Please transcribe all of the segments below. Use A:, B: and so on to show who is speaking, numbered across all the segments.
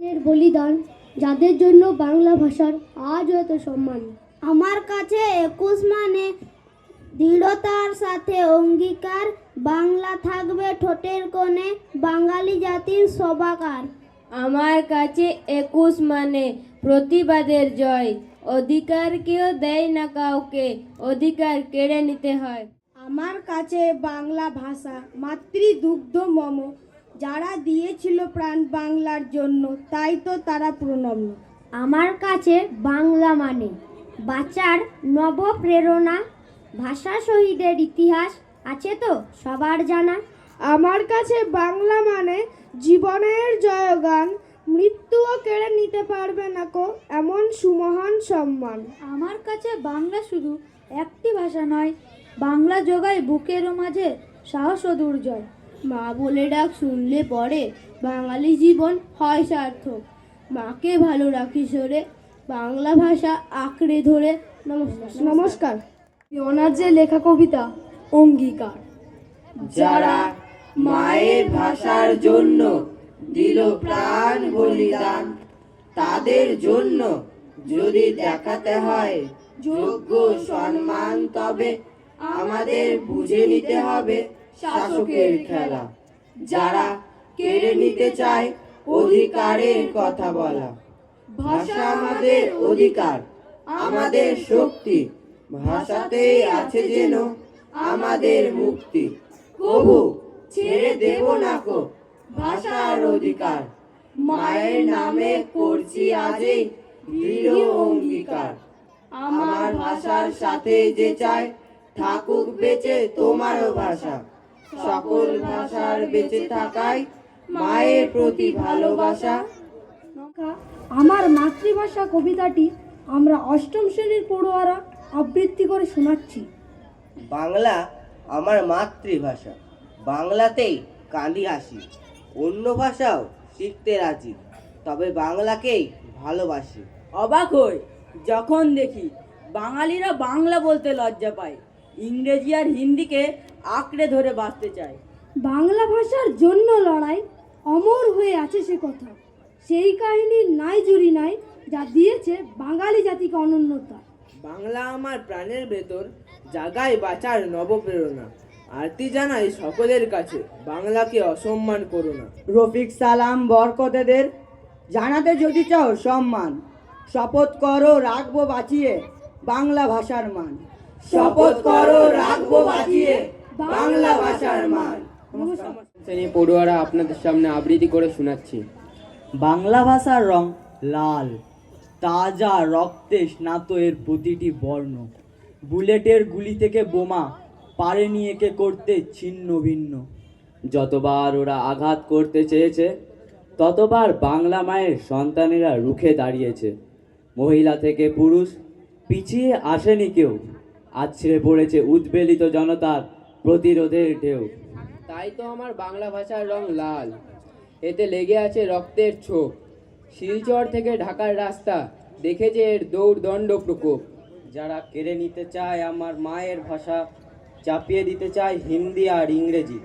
A: এর বলিদান যাদের জন্য বাংলা ভাষার আজও এত সম্মান।
B: আমার কাছে একুশ মানে দৃঢ়তার সাথে অঙ্গীকার বাংলা থাকবে ঠোঁটের কোণে বাঙালি জাতির সবাকার।
C: আমার কাছে একুশ মানে প্রতিবাদের জয় অধিকার কেউ দেয় না কাউকে অধিকার কেড়ে নিতে হয়।
B: আমার কাছে বাংলা ভাষা মাতৃদুগ্ধ মম যারা দিয়েছিল প্রাণ বাংলার জন্য তাই তো তারা প্রণম্য।
A: আমার কাছে বাংলা মানে বাঁচার নব প্রেরণা ভাষা শহীদের ইতিহাস আছে তো সবার জানা?
B: আমার কাছে বাংলা মানে জীবনের জয়গান মৃত্যুও কেড়ে নিতে পারবে না কো এমন সুমহান সম্মান।
D: আমার কাছে বাংলা শুধু একটি ভাষা নয় বাংলা যোগায় বুকের মাঝে সাহস ও দুর্জয়।
C: মা বলে ডাক শুনলে পরে বাঙালি জীবন হয় সার্থক। মাকে ভালো রাখি সরে বাংলা ভাষা আঁকড়ে ধরে। নমস্কার।
B: নমস্কার।
D: ওনার যে লেখা কবিতা অঙ্গীকার।
E: যারা মায়ের ভাষার জন্য দিল প্রাণ বলিদান তাদের জন্য যদি দেখাতে হয় যোগ্য সম্মান তবে আমাদের বুঝে নিতে হবে। শাসকের খেলা। যারা কেড়ে নিতে চায় অধিকারের কথা বলা। ভাষা আমাদের অধিকার, আমাদের শক্তি। ভাষাতেই আছে যেন আমাদের মুক্তি। কবু ছেড়ে দেব না কো ভাষার অধিকার। মায়ের নামে করছি আজই দৃঢ় অঙ্গীকার। আমার ভাষার সাথে যে চায়, থাকুক বেঁচে তোমারও ভাষা। সকল ভাষার বেঁচে থাকায় মায়ের প্রতি ভালোবাসা।
D: আমার মাতৃভাষা কবিতাটি আমরা অষ্টম শ্রেণির পড়ুয়ারা আবৃত্তি করে শোনাচ্ছি।
E: বাংলা আমার মাতৃভাষা বাংলাতেই কাঁদি হাসি অন্য ভাষাও শিখতে রাজি তবে বাংলাকেই ভালোবাসি।
F: অবাক হই যখন দেখি বাঙালিরা বাংলা বলতে লজ্জা পায়। ইংরেজি আর হিন্দিকে আঁকড়ে ধরে বাঁচতে চায়।
D: বাংলা ভাষার জন্য লড়াই অমর হয়ে আছে সে কথা। সেই কাহিনীর নাই জুড়ি নাই যা দিয়েছে বাঙালি জাতিকে অনন্যতা।
G: বাংলা আমার প্রাণের ভেতর জাগায় বাঁচার নবপ্রেরণা। আরতি জানাই সকলের কাছে বাংলাকে অসম্মান করো না।
F: রফিক সালাম বরকতেদের জানাতে যদি চাও সম্মান। শপথ করো রাখব বাঁচিয়ে বাংলা ভাষার মান।
E: শপথ করো রাখব বাঁচিয়ে বাংলা ভাষার মান।
G: শ্রেণি পড়ুয়ারা আপনাদের সামনে আবৃত্তি করে শোনাচ্ছি।
F: বাংলা ভাষার রং লাল তাজা রক্তে স্নাত এর প্রতিটি বর্ণ। বুলেটের গুলি থেকে বোমা পারেনি একে করতে ছিন্ন ভিন্ন।
H: যতবার ওরা আঘাত করতে চেয়েছে ততবার বাংলা মায়ের সন্তানেরা রুখে দাঁড়িয়েছে। মহিলা থেকে পুরুষ পিছিয়ে আসেনি কেউ। আছড়ে পড়েছে উদ্বেলিত জনতার প্রতিরোধের ঢেউ।
G: তাই তো আমার বাংলা ভাষার রং লাল। এতে লেগে আছে রক্তের ছোপ। শিলচর থেকে ঢাকার রাস্তা দেখেছে এর দৌড়দণ্ড প্রকোপ।
H: যারা কেড়ে নিতে চায় আমার মায়ের ভাষা চাপিয়ে দিতে চায় হিন্দি আর ইংরেজি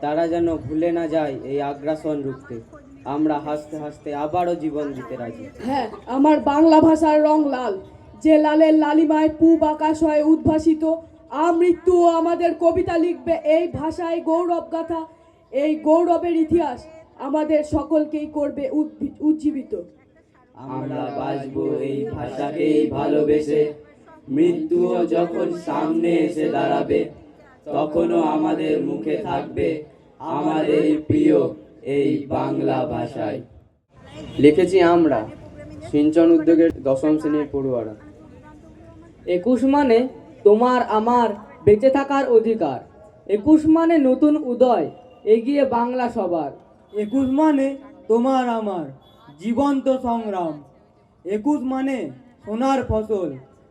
H: তারা যেন ভুলে না যায় এই আগ্রাসন রুখতে। আমরা হাসতে হাসতে আবারও জীবন দিতে রাজি।
I: হ্যাঁ আমার বাংলা ভাষার রং লাল। যে লালের লালিমায় পূব আকাশ হয় উদ্ভাসিত আমৃত্যু আমাদের কবিতা লিখবে এই ভাষায় গৌরব গাথা এই গৌরবের ইতিহাস আমাদের সকলকেই করবে উদ্ভি- উজ্জীবিত।
H: আমরা বাঁচবো এই ভাষাকেই ভালোবেসে মৃত্যুও যখন সামনে এসে দাঁড়াবে তখনও আমাদের মুখে থাকবে আমাদের প্রিয় এই বাংলা ভাষায়।
G: লিখেছি আমরা সিঞ্চন উদ্যোগের দশম শ্রেণির পড়ুয়ারা।
F: একুশ মানে তোমার আমার বেঁচে থাকার অধিকার। একুশ মানে নতুন উদয় এগিয়ে বাংলা সবার। একুশ মানে তোমার আমার জীবন্ত সংগ্রাম। একুশ মানে সোনার ফসল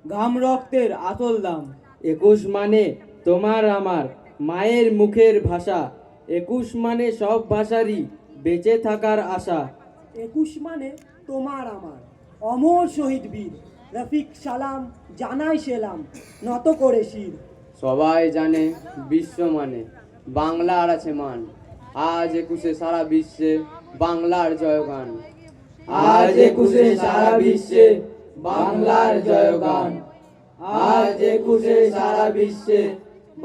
F: ঘাম রক্তের আসল দাম।
G: একুশ মানে তোমার আমার মায়ের মুখের ভাষা। একুশ মানে সব ভাষারই বেঁচে থাকার আশা।
F: একুশ মানে তোমার আমার অমর শহীদ বীর। রফিক সালাম জানাই সেলাম নত করে শির।
G: সবাই জানে বিশ্ব মানে বাংলার আছে মান। আজ একুশে সারা বিশ্বে বাংলার জয়গান। আজ একুশে সারা বিশ্বে বাংলার জয়গান। আজ একুশে সারা বিশ্বে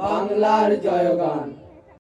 G: বাংলার জয়গান।